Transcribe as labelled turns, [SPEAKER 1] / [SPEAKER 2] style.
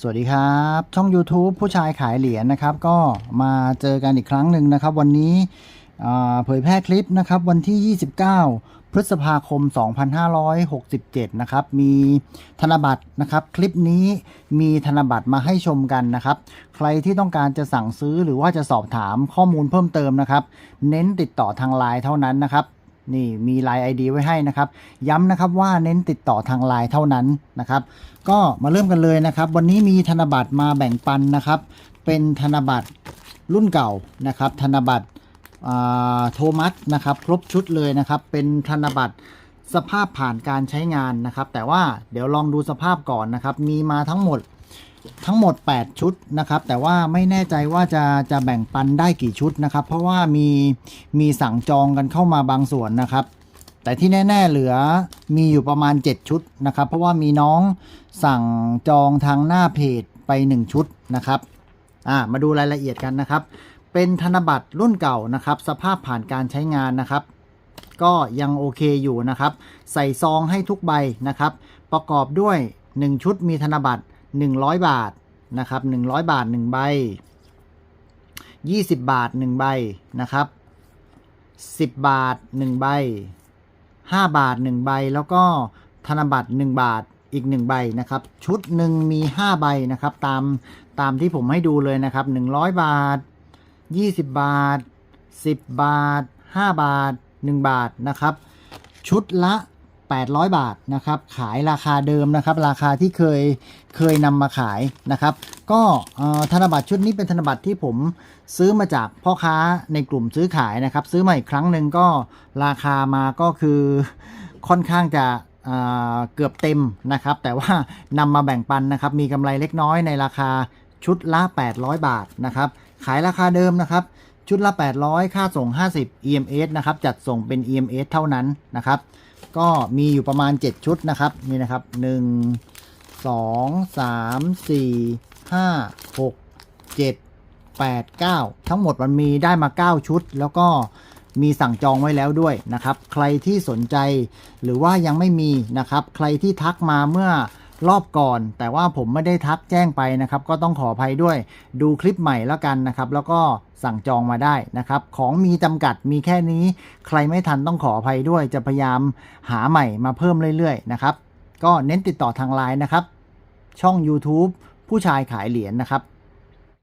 [SPEAKER 1] สวัสดีครับ ช่อง YouTube ผู้ชายขายเหรียญนะครับ ก็มาเจอกันอีกครั้งหนึ่งนะครับ วันนี้เผยแพร่คลิปนะครับ วันที่ 29 พฤษภาคม 2567 นะครับ มีธนบัตรนะครับ คลิปนี้มีธนบัตรมาให้ชมกันนะครับ ใครที่ต้องการจะสั่งซื้อหรือว่าจะสอบถามข้อมูลเพิ่มเติมนะครับ เน้นติดต่อทางไลน์เท่านั้นนะครับ นี่มีไลน์ ID ไว้ให้นะครับ ย้ำนะครับว่าเน้นติดต่อทางไลน์เท่านั้นนะครับ ก็มาเริ่มกันเลยนะครับ วันนี้มีธนบัตรมาแบ่งปันนะครับ เป็นธนบัตรรุ่นเก่านะครับ ธนบัตรโทมัสนะครับ ครบชุดเลยนะครับ เป็นธนบัตรสภาพผ่านการใช้งานนะครับ แต่ว่าเดี๋ยวลองดูสภาพก่อนนะครับ มีมาทั้งหมด ทั้งหมด 8 ชุดนะครับ แต่ว่าไม่แน่ใจว่าจะจะแบ่งปันได้กี่ชุดนะครับ เพราะว่ามีมีสั่งจองกันเข้ามาบางส่วนนะครับ แต่ที่แน่ ๆเหลือมีอยู่ประมาณ 7 ชุดนะครับ เพราะว่ามีน้องสั่งจองทางหน้าเพจไป 1 ชุดนะครับอ่ามาดูรายละเอียดกันนะครับ เป็นธนบัตรรุ่นเก่านะครับ สภาพผ่านการใช้งานนะครับ ก็ยังโอเคอยู่นะครับ ใส่ซองให้ทุกใบนะครับ ประกอบด้วย 1 ชุดมีธนบัตร 100 บาทนะครับ100 บาท 1 ใบ 20 บาท 1 ใบนะครับ 10 บาท 1 ใบ 5 บาท 1 ใบ แล้วก็ธนบัตร 1 บาทอีก 1 ใบนะครับ ชุดหนึ่งมี 5 ใบนะครับตามตามที่ผมให้ดูเลยนะครับ 100 บาท 20 บาท 10 บาท 5 บาท 1 บาทนะครับ ชุดละ 800 บาทนะครับ ขายราคาเดิมนะครับ ราคาที่เคยเคยนำมาขายนะครับ ก็ธนบัตรชุดนี้เป็นธนบัตรที่ผมซื้อมาจากพ่อค้าในกลุ่มซื้อขายนะครับ ซื้อมาอีกครั้งหนึ่งก็ราคามาก็คือค่อนข้างจะเเกือบเต็มนะครับ แต่ว่านำมาแบ่งปันนะครับ มีกำไรเล็กน้อยในราคาชุดละ 800 บาทนะครับ ขายราคาเดิมนะครับ ชุดละ 800 ค่าส่ง 50 EMS นะครับ จัดส่งเป็น EMS เท่านั้นนะครับ ก็มีอยู่ประมาณ 7 ชุดนะครับ นี่นะครับ 1 2 3 4 5 6 7 8 9 ทั้งหมดมันมีได้มา 9 ชุด แล้วก็มีสั่งจองไว้แล้วด้วยนะครับ ใครที่สนใจหรือว่ายังไม่มีนะครับ ใครที่ทักมาเมื่อ รอบก่อน แต่ว่าผมไม่ได้ทักแจ้งไปนะครับ ก็ต้องขออภัยด้วยดูคลิปใหม่แล้วกันนะครับ แล้วก็สั่งจองมาได้นะครับ ของมีจำกัดมีแค่นี้ ใครไม่ทันต้องขออภัยด้วย จะพยายามหาใหม่มาเพิ่มเรื่อยๆนะครับ ก็เน้นติดต่อทางไลน์นะครับ ช่อง YouTube ผู้ชายขายเหรียญนะครับ